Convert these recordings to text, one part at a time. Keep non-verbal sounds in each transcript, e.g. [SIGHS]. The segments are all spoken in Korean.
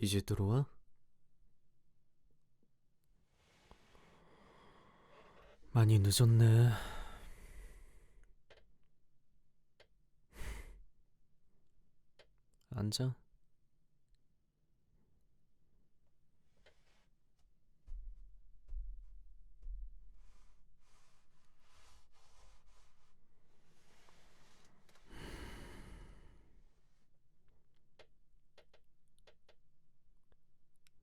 이제 들어와? 많이 늦었네. 앉아.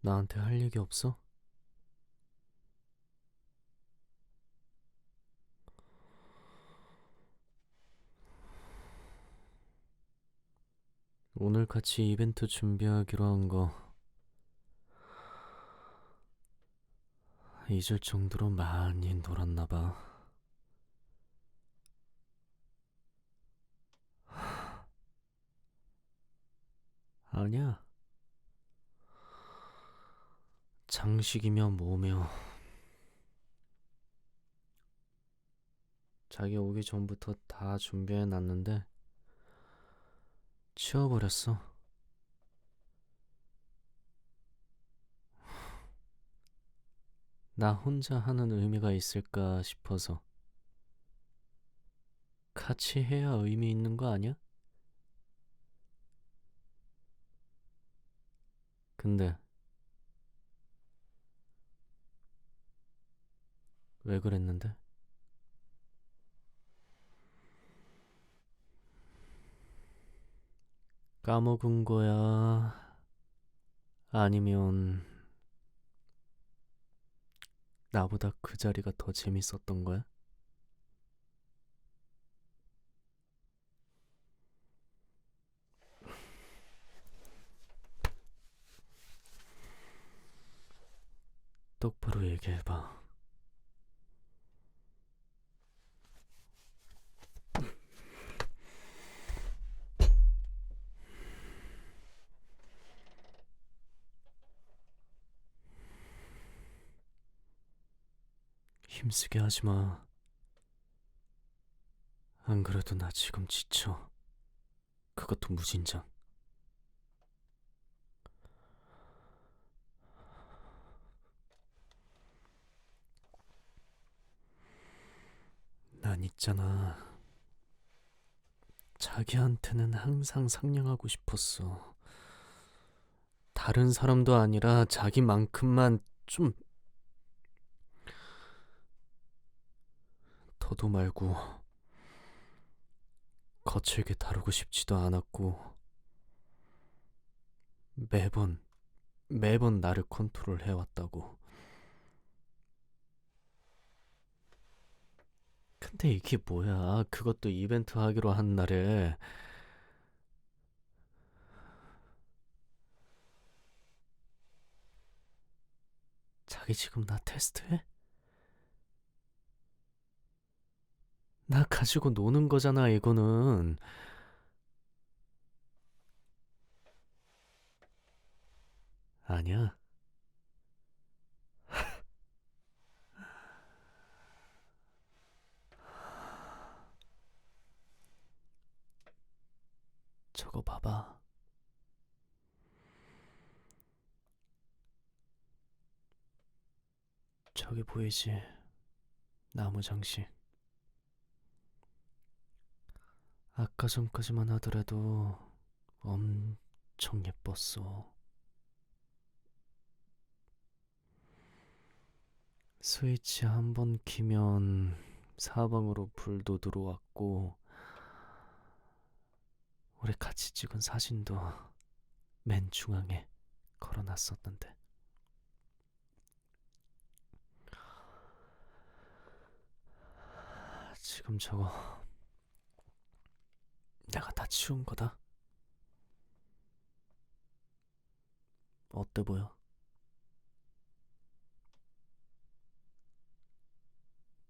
나한테 할 얘기 없어? 오늘 같이 이벤트 준비하기로 한 거 잊을 정도로 많이 놀았나 봐. [SIGHS] 아니야. 장식이며 뭐며 자기 오기 전부터 다 준비해 놨는데 치워버렸어. 나 혼자 하는 의미가 있을까 싶어서 같이 해야 의미 있는 거 아니야? 근데 왜 그랬는데? 까먹은 거야? 아니면 나보다 그 자리가 더 재밌었던 거야? 똑바로 얘기해봐. 힘쓰게 하지 마. 안 그래도 나 지금 지쳐. 그것도 무진장. 난 있잖아. 자기한테는 항상 상냥하고 싶었어. 다른 사람도 아니라 자기만큼만 좀 더도 말고 거칠게 다루고 싶지도 않았고 매번 매번 나를 컨트롤 해왔다고. 근데 이게 뭐야? 그것도 이벤트 하기로 한 날에 자기 지금 나 테스트해? 나 가지고 노는 거잖아, 이거는. 아니야. 저거 봐봐. 저기 보이지? 나무 장식. 아까 전까지만 하더라도 엄청 예뻤어. 스위치 한 번 키면 사방으로 불도 들어왔고, 우리 같이 찍은 사진도 맨 중앙에 걸어놨었는데. 지금 저거 내가 다 치운 거다. 어때 보여?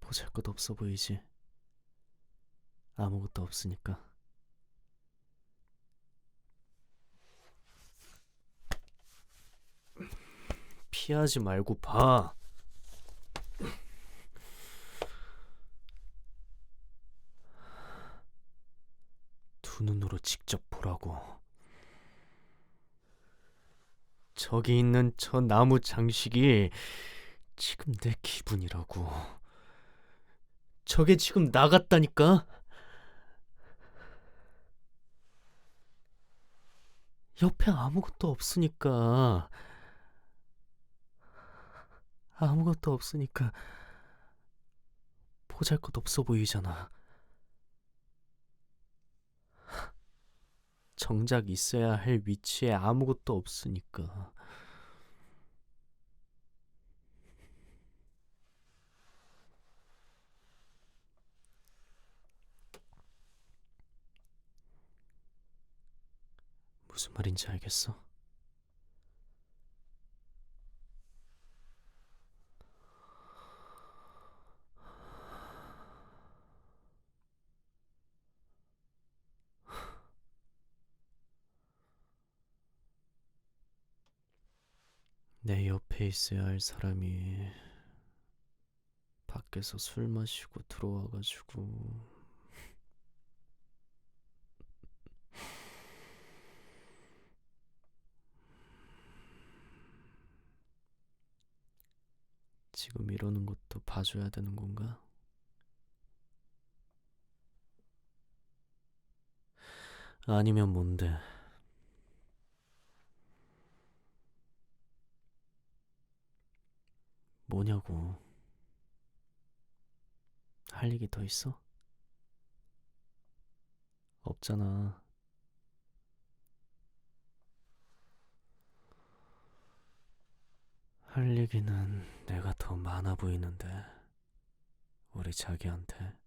보잘 것 없어 보이지? 아무것도 없으니까. 피하지 말고 봐. 두 눈으로 직접 보라고. 저기 있는 저 나무 장식이 지금 내 기분이라고. 저게 지금 나 같다니까? 옆에 아무것도 없으니까. 아무것도 없으니까 보잘 것 없어 보이잖아. 정작 있어야 할 위치에 아무것도 없으니까. 무슨 말인지 알겠어? 내 옆에 있어야 할 사람이 밖에서 술 마시고 들어와가지고 지금 이러는 것도 봐줘야 되는 건가? 아니면 뭔데? 뭐냐고. 할 얘기 더 있어? 없잖아. 할 얘기는 내가 더 많아 보이는데, 우리 자기한테.